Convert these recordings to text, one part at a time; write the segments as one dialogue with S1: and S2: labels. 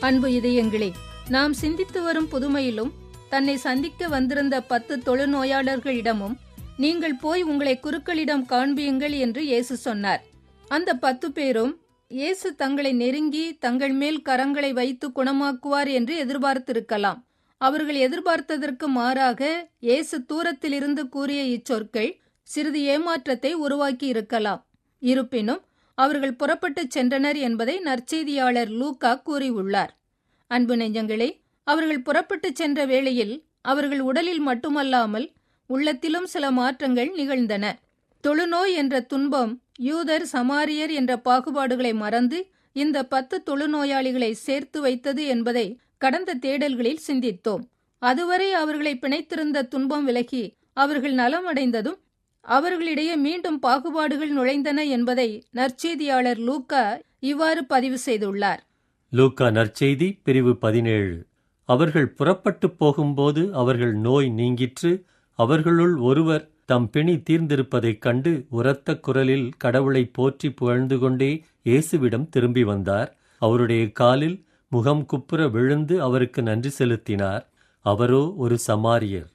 S1: அன்பு இதயங்களே நாம் சிந்தித்து வரும் புதுமையிலும் தன்னை சந்திக்க வந்திருந்த பத்து தொழுநோயாளர்களிடமும் நீங்கள் போய் உங்களை குருக்களிடம் காண்பியுங்கள் என்று இயேசு சொன்னார். அந்த பத்து பேரும் இயேசு தங்களை நெருங்கி தங்கள் மேல் கரங்களை வைத்து குணமாக்குவார் என்று எதிர்பார்த்திருக்கலாம். அவர்கள் எதிர்பார்த்ததற்கு மாறாக இயேசு தூரத்திலிருந்து கூறிய இச்சொற்கள் சிறிது ஏமாற்றத்தை உருவாக்கி இருக்கலாம் இருப்பினும் அவர்கள் புறப்பட்டுச் சென்றனர் என்பதை நற்செய்தியாளர் லூக்கா கூறியுள்ளார். அன்பு நெஞ்சங்களே அவர்கள் புறப்பட்டுச் சென்ற வேளையில் அவர்கள் உடலில் மட்டுமல்லாமல் உள்ளத்திலும் சில மாற்றங்கள் நிகழ்ந்தன. தொழுநோய் என்ற துன்பம் யூதர் சமாரியர் என்ற பாகுபாடுகளை மறந்து இந்த பத்து தொழுநோயாளிகளை சேர்த்து வைத்தது என்பதை கடந்த தேடல்களில் சிந்தித்தோம். அதுவரை அவர்களை பிணைத்திருந்த துன்பம் விலகி அவர்கள் நலமடைந்ததும் அவர்களிடையே மீண்டும் பாகுபாடுகள் நுழைந்தன என்பதை நற்செய்தியாளர் லூக்கா இவ்வாறு பதிவு செய்துள்ளார்.
S2: லூக்கா நற்செய்தி பிரிவு பதினேழு. அவர்கள் புறப்பட்டுப் போகும்போது அவர்கள் நோய் நீங்கிற்று அவர்களுள் ஒருவர் தம் பிணி தீர்ந்திருப்பதைக் கண்டு உரத்த குரலில் கடவுளை போற்றி புகழ்ந்து கொண்டே இயேசுவிடம் திரும்பி வந்தார். அவருடைய காலில் முகம் குப்புற விழுந்து அவருக்கு நன்றி செலுத்தினார். அவரோ ஒரு சமாரியர்.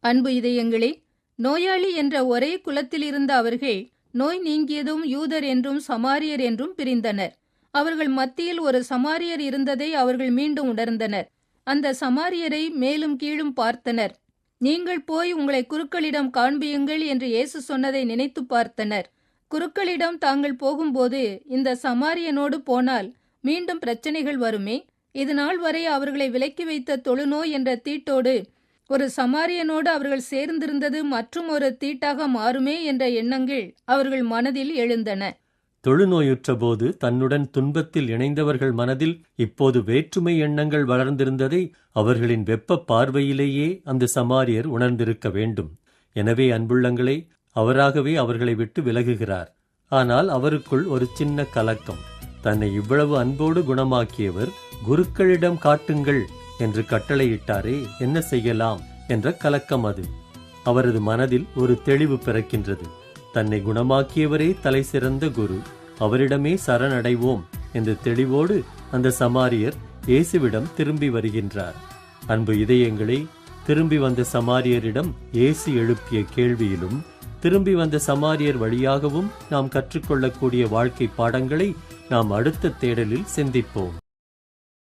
S1: அன்பு இதயங்களே நோயாளி என்ற ஒரே குலத்தில் இருந்த அவர்கள் நோய் நீங்கியதும் யூதர் என்றும் சமாரியர் என்றும் பிரிந்தனர். அவர்கள் மத்தியில் ஒரு சமாரியர் இருந்ததை அவர்கள் மீண்டும் உணர்ந்தனர். அந்த சமாரியரை மேலும் கீழும் பார்த்தனர். நீங்கள் போய் உங்களை குருக்களிடம் காண்பியுங்கள் என்று இயேசு சொன்னதை நினைத்து பார்த்தனர். குருக்களிடம் தாங்கள் போகும்போது இந்த சமாரியனோடு போனால் மீண்டும் பிரச்சனைகள் வருமே? இது நாள் வரை அவர்களை விலக்கி வைத்த தொழுநோய் என்ற தீட்டோடு ஒரு சமாரியனோடு அவர்கள் சேர்ந்திருந்தது மற்றும் ஒரு தீட்டாக மாறுமே என்ற எண்ணங்கள் அவர்கள் மனதில் எழுந்தன.
S2: தொழுநோயுற்றபோது தன்னுடன் துன்பத்தில் இணைந்தவர்கள் மனதில் இப்போது வேற்றுமை எண்ணங்கள் வளர்ந்திருந்ததை அவர்களின் வெப்ப பார்வையிலேயே அந்த சமாரியர் உணர்ந்திருக்க வேண்டும். எனவே அன்புள்ளங்களை அவராகவே அவர்களை விட்டு விலகுகிறார். ஆனால் அவருக்குள் ஒரு சின்ன கலக்கம். தன்னை இவ்வளவு அன்போடு குணமாக்கியவர் குருக்களிடம் காட்டுங்கள் என்று கட்டளையிட்டாரே என்ன செய்யலாம் என்ற கலக்கம் அது. அவரது மனதில் ஒரு தெளிவு பிறக்கின்றது. தன்னை குணமாக்கியவரே தலை சிறந்த குரு. அவரிடமே சரணடைவோம் என்ற தெளிவோடு அந்த சமாரியர் இயேசுவிடம் திரும்பி வருகின்றார். அன்பு இதயங்களே திரும்பி வந்த சமாரியரிடம் இயேசு எழுப்பிய கேள்வியிலும் திரும்பி வந்த சமாரியர் வழியாகவும் நாம் கற்றுக்கொள்ளக்கூடிய வாழ்க்கை பாடங்களை நாம் அடுத்த தேடலில் சிந்திப்போம்.